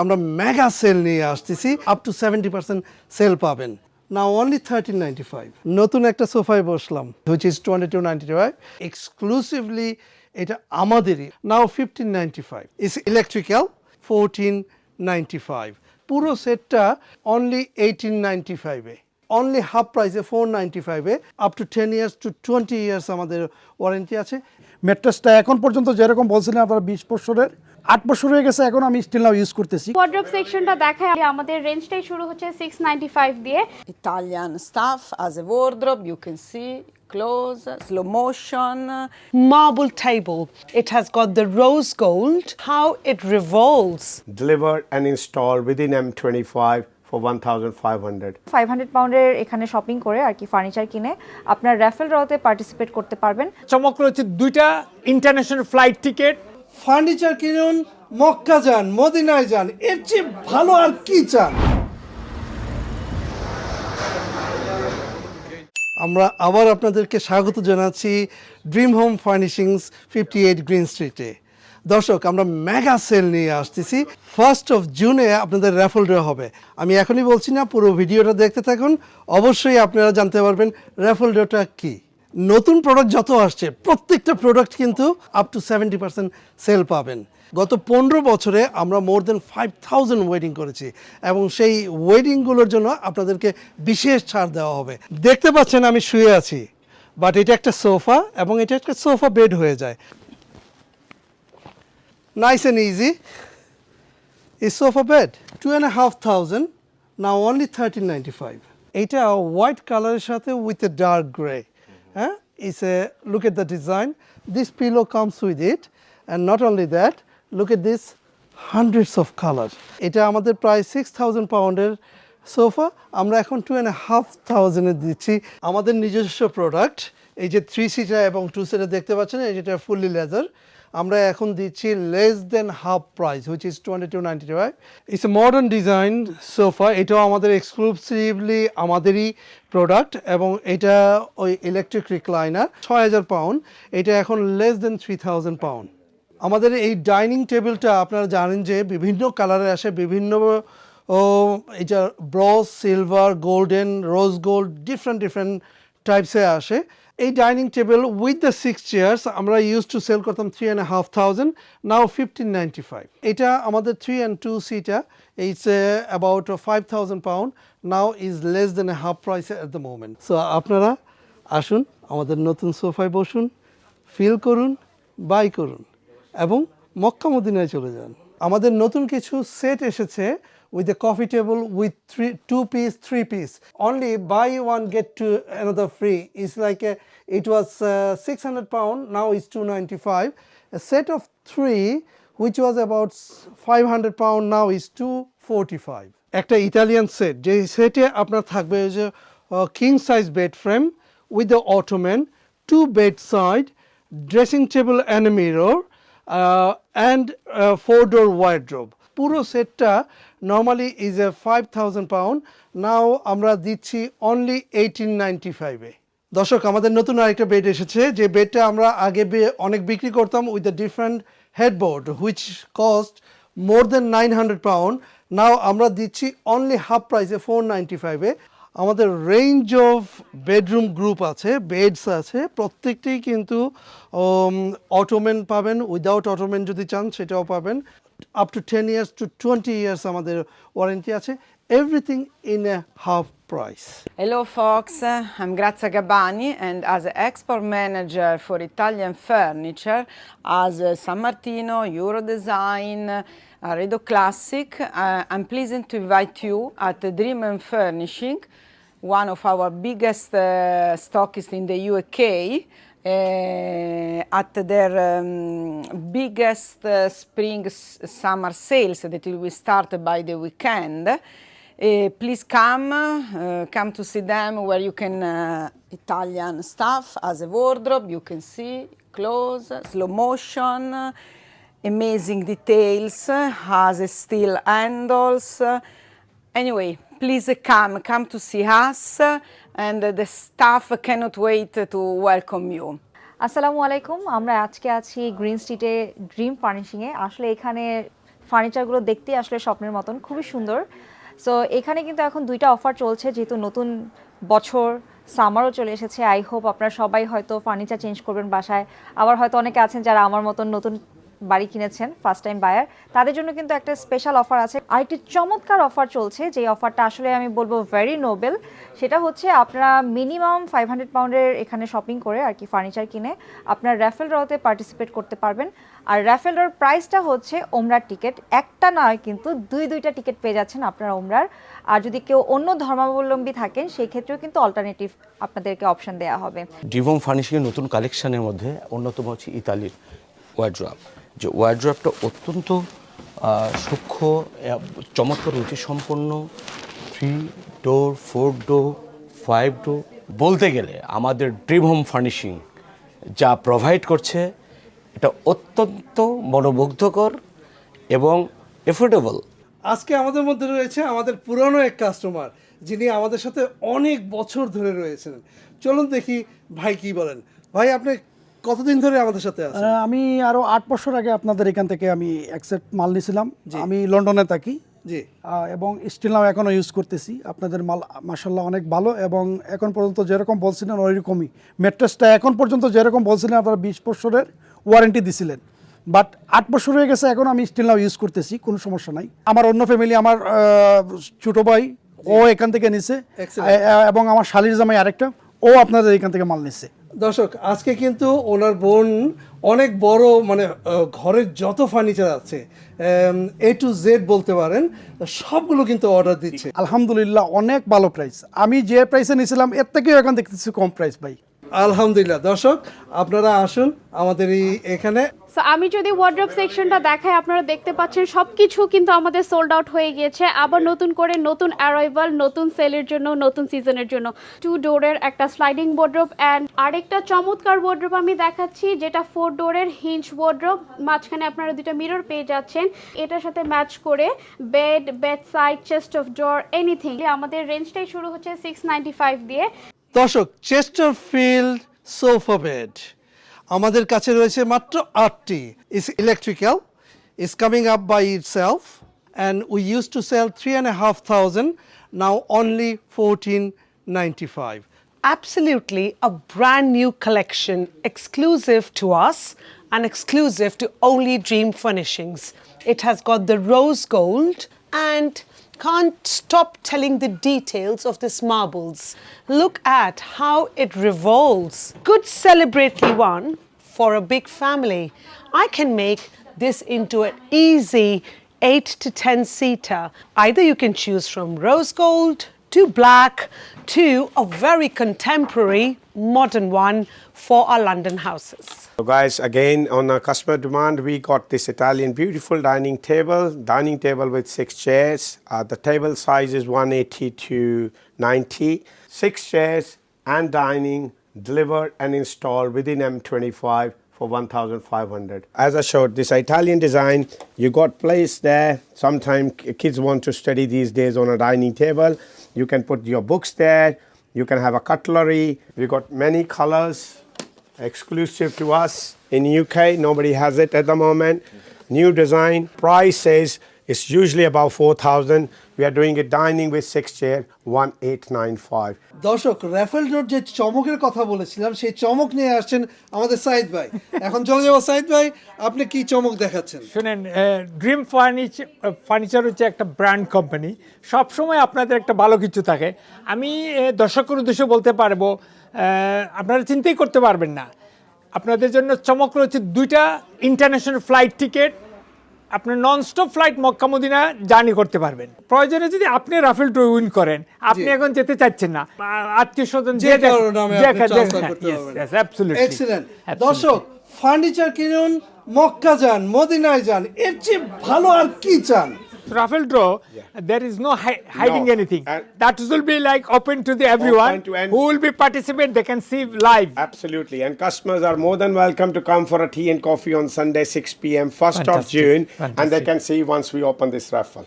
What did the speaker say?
আমরা mega sale নিয়ে আসতেছি up to seventy percent sale পাবেন। না অনলি থার্টিন নাইনটি ফাইভ নতুন একটা সোফায় বসলাম which is twenty two ninety five exclusively এটা আমাদেরই। Now fifteen ninety five is electrical fourteen ninety five পুরো সেটটা অনলি এইটিন নাইনটি ফাইভে অনলি হাফ প্রাইসে ফোর নাইনটি ফাইভে up to ten years to twenty years আমাদের ওয়ারেন্টি আছে ম্যাট্রেসটা এখন পর্যন্ত যেরকম বলছিলেন আপনারা বিশ বছরের আট বছর হয়ে গেছে এখন আমি স্টিল নাও ইউজ করতেছি ওয়ার্ড্রপ সেকশনটা দেখায় আমাদের রেঞ্জটাই শুরু হচ্ছে সিক্স নাইনটি ফাইভ দিয়ে Italian stuff as a wardrobe, you can see close, slow motion. marble table. It has got the rose gold, how it revolves. delivered and installed within M25 for 1,500. Five hundred পাউন্ডের এখানে shopping করে আর কি furniture কিনে আপনার raffle ড্রতে participate করতে পারবেন। চমক রয়েছে দুইটা ইন্টারন্যাশনাল ফ্লাইট টিকিট ফার্নিচার কিনুন মক্কা যান মদিনায় যান এর চেয়ে ভালো আর কি চান? আমরা আবার আপনাদেরকে স্বাগত জানাচ্ছি dream home furnishings fifty eight green স্ট্রিটে দর্শক, আমরা মেগা সেল নিয়ে আসতেছি। ফার্স্ট অফ জুনে আপনাদের র্যাফল ড্র হবে। আমি এখনই বলছি না, পুরো ভিডিওটা দেখতে থাকুন। অবশ্যই আপনারা জানতে পারবেন র্যাফল ড্রটা কী। নতুন প্রোডাক্ট যত আসছে, প্রত্যেকটা প্রোডাক্ট কিন্তু up to seventy percent sale পাবেন। গত পনেরো বছরে আমরা more than five thousand wedding করেছি এবং সেই ওয়েডিংগুলোর জন্য আপনাদেরকে বিশেষ ছাড় দেওয়া হবে। দেখতে পাচ্ছেন আমি শুয়ে আছি বাট এটা একটা সোফা এবং এটা একটা সোফা বেড হয়ে যায়। Nice and easy is sofa bed. Two and a half thousand. Now only thirteen ninety five এটা হোয়াইট কালারের সাথে উইথ এ ডার্ক গ্রে হ্যাঁ is a look at the design this pillow comes with it and not only that look at this hundreds of colour এটা আমাদের প্রায় six thousand পাউন্ডের sofa আমরা এখন টু অ্যান্ড হাফ থাউজেন্ডে দিচ্ছি আমাদের নিজস্ব প্রোডাক্ট এই যে থ্রি সিটার এবং টু সিটার দেখতে পাচ্ছেন? এই যেটা ফুললি লেদার আমরা এখন দিচ্ছি less than half price which is twenty two ninety five it's a modern design sofa এটাও আমাদের এক্সক্লুসিভলি আমাদেরই প্রোডাক্ট এবং এটা ওই ইলেকট্রিক রিক্লাইনার ছয় হাজার পাউন্ড এটা এখন less than three thousand pound আমাদের এই ডাইনিং টেবিলটা আপনারা জানেন যে বিভিন্ন কালারে আসে, বিভিন্ন, ও, এটা brass silver golden rose gold different different টাইপসে আসে। এই dining table with the six chairs আমরা ইউজ টু সেল করতাম three and half thousand now fifteen ninety five এটা আমাদের three and two seater it's about five thousand pound now is less than a half price at the moment so আপনারা আসুন, আমাদের নতুন সোফায় বসুন feel করুন বাই করুন, এবং মক্কা মদিনায় চলে যান। আমাদের নতুন কিছু সেট এসেছে with table with three two piece three piece only buy one get two another free it's like it was six hundred pound now is two ninety five a set of three which was about five hundred pound now is two forty five একটা Italian set যে সেটে আপনার থাকবে যে king size bed frame with ottoman, two bedside, dressing table and a mirror, uh, and a four door wardrobe. পুরো সেটটা normally is a five thousand pound now আমরা দিচ্ছি অনলি এইটিন নাইনটি ফাইভে দর্শক, আমাদের নতুন আরেকটা বেড এসেছে। যে বেডটা আমরা আগে অনেক বিক্রি করতাম with the different headboard which cost more than nine hundred pound now আমরা দিচ্ছি অনলি হাফ প্রাইসে ফোর নাইনটি ফাইভে আমাদের রেঞ্জ অফ বেডরুম গ্রুপ আছে বেডস আছে। প্রত্যেকটি কিন্তু অটোমেন পাবেন। উইদাউট অটোমেন যদি চান, সেটাও পাবেন। Up to ten years to twenty years আমাদের ওয়ারেন্টি আছে everything in a half price Hello Fox, I'm Grazia Gabbani and as export manager for Italian furniture as uh, San Martino, Eurodesign, uh, Redo Classic, uh, I'm pleased to invite you at the Dream and Furnishing, one of our biggest uh, stockists in the UK. at their um, biggest uh, spring summer sales that will start by the weekend. Please come, uh, come to see them where you can uh, Italian stuff as a wardrobe. You can see clothes, slow motion, amazing details, has steel handles. Anyway, please come, come to see us, and the staff cannot wait to welcome you. আসসালামু আলাইকুম। আমরা আজকে আছি green স্ট্রিটে dream ফার্নিশিংয়ে আসলে এখানে ফার্নিচারগুলো দেখতে আসলে স্বপ্নের মতন, খুবই সুন্দর। সো এখানে কিন্তু এখন দুইটা অফার চলছে, যেহেতু নতুন বছর সামারও চলে এসেছে। আই হোপ আপনারা সবাই হয়তো ফার্নিচার চেঞ্জ করবেন বাসায়। আবার হয়তো অনেকে আছেন যারা আমার মতন নতুন বাড়ি কিনেছেন ফার্স্ট টাইম বায়ার তাদের জন্য কিন্তু একটা স্পেশাল অফার আছে। আরেকটি চমৎকার অফার চলছে যে অফারটা আসলে আমি বলব ভেরি নোবেল সেটা হচ্ছে আপনারা মিনিমাম ফাইভ হান্ড্রেড পাউন্ডের এখানে শপিং করে আর কি ফার্নিচার কিনে আপনার র্যাফেল ড্রতে পার্টিসিপেট করতে পারবেন। আর র্যাফেল ড্রর প্রাইসটা হচ্ছে ওমরার টিকিট একটা নয় কিন্তু দুই দুইটা টিকিট পেয়ে যাচ্ছেন আপনারা ওমরার। আর যদি কেউ অন্য ধর্মাবলম্বী থাকেন, সেই ক্ষেত্রেও কিন্তু অল্টারনেটিভ আপনাদেরকে অপশন দেওয়া হবে। ডিভম ফার্নিশিংয়ের নতুন কালেকশনের মধ্যে অন্যতম হচ্ছে ইতালির ওয়ার্ড্রপ যে ওয়ার্ড্রপটা অত্যন্ত সূক্ষ্ম চমৎকার রুচি সম্পন্ন। Three door four door five door বলতে গেলে আমাদের ড্রিম হোম ফার্নিশিং যা প্রোভাইড করছে, এটা অত্যন্ত মনোমুগ্ধকর এবং এফোর্ডেবল আজকে আমাদের মধ্যে রয়েছে আমাদের পুরনো এক কাস্টমার যিনি আমাদের সাথে অনেক বছর ধরে রয়েছেন। চলুন দেখি ভাই কি বলেন। ভাই, আপনি কতদিন ধরে আমাদের সাথে আছেন? আমি আরও আট বছর আগে আপনাদের এখান থেকে আমি অ্যাকসেপ্ট মাল নিয়েছিলাম আমি লন্ডনে থাকি। জি। এবং স্টিল নাও এখনও ইউজ করতেছি। আপনাদের মাল মাসাল্লাহ অনেক ভালো এবং এখন পর্যন্ত যেরকম বলছিলেন ওইরকমই। ম্যাট্রেসটা এখন পর্যন্ত যেরকম বলছিলেন আপনারা বিশ বছরের ওয়ারেন্টি দিছিলেন। বাট আট বছর হয়ে গেছে এখন আমি স্টিল নাও ইউজ করতেছি কোনো সমস্যা নাই। আমার অন্য ফ্যামিলি আমার ছোট ভাই ও এখান থেকে নিছে। এবং আমার শালির জামাই আরেকটা ও আপনাদের এখান থেকে মাল নিচ্ছে দর্শক আজকে কিন্তু ওনার বোন অনেক বড় মানে ঘরের যত ফার্নিচার আছে এ টু জেড বলতে পারেন সবগুলো কিন্তু অর্ডার দিচ্ছে। আলহামদুলিল্লাহ অনেক ভালো প্রাইস আমি যে প্রাইসে নিয়েছিলাম এর থেকেও এখন দেখতেছি কম প্রাইস ভাই। আলহামদুলিল্লাহ। দর্শক আপনারা আসুন আমাদের এই এখানে। সো আমি যদি ওয়ার্ড্রপ সেকশনটা দেখাই আপনারা দেখতে পাচ্ছেন সবকিছু কিন্তু আমাদের সোল্ড আউট হয়ে গিয়েছে। আবার নতুন করে নতুন অ্যারাইভাল নতুন সেলের জন্য নতুন সিজনের জন্য টু ডোরের একটা স্লাইডিং ওয়ার্ড্রপ অ্যান্ড আরেকটা চমৎকার ওয়ার্ড্রপ আমি দেখাচ্ছি যেটা ফোর ডোরের হিঞ্চ ওয়ার্ড্রপ মাঝখানে আপনারা দুটো মিরর পেয়ে যাচ্ছেন। এটার সাথে ম্যাচ করে bed bed side chest of door anything আমাদের রেঞ্জটাই শুরু হচ্ছে সিক্স নাইনটি ফাইভ দিয়ে। দর্শক চেস্টার ফিল্ড সোফা বেড আমাদের কাছে রয়েছে মাত্র আটটি is electrical is coming up by itself and we use to sell three and half thousand now only fourteen ninety five Absolutely a brand new collection exclusive to us and exclusive to only Dream Furnishings. It has got the rose gold and can't stop telling the details of this marbles. Look at how it revolves. Good celebratory one for a big family. I can make this into an easy 8 to 10 seater. Either you can choose from rose gold to black to a very contemporary modern one for our London houses. So guys, again on a customer demand, we got this Italian beautiful dining table, dining table with six chairs. Uh, the table size is 180 to 90. Six chairs and dining delivered and installed within M25 for 1,500. As I showed, this Italian design, you got place there. Sometimes kids want to study these days on a dining table. You can put your books there. You can have a cutlery. We got many colors exclusive to us in UK. Nobody has it at the moment. New design. Price it's usually about 4,000. We are doing it dining with six chair, 1895. দর্শক raffle road যে চমকের কথা বলেছিলাম সেই চমক নিয়ে আসছেন আমাদের সাইদ ভাই। এখন চলে যাব সাইদ ভাই আপনি কি চমক দেখাচ্ছেন? শুনেন ড্রিম ফার্নিচার ফার্নিচার হচ্ছে একটা ব্র্যান্ড কোম্পানি সবসময় আপনাদের একটা ভালো কিছু থাকে। আমি দর্শকের উদ্দেশ্যে বলতে পারব আপনারা চিন্তাই করতে পারবেন না। আপনাদের জন্য চমক রয়েছে দুইটা ইন্টারন্যাশনাল ফ্লাইট টিকিট আপনি nonstop flight Mecca Medina journey করতে পারবেন। প্রয়োজনে যদি আপনি রাফেল টু উইন করেন আপনি এখন যেতে চাচ্ছেন না। আত্মীয় স্বজন যে কারোর নামে আপনি ট্রান্সফার করতে পারবেন এক্সিলেন্ট দর্শক ফার্নিচার কিনুন মক্কা যান মদিনায় যান এর চেয়ে ভালো আর কি চান? Raffle draw, there is no hi- hiding No. anything. And- that will be like open to the everyone to who will be participate. They can see live. Absolutely. And customers are more than welcome to come for a tea and coffee on Sunday, 6 p.m., 1st of Fantastic. June. And they can see once we open this raffle.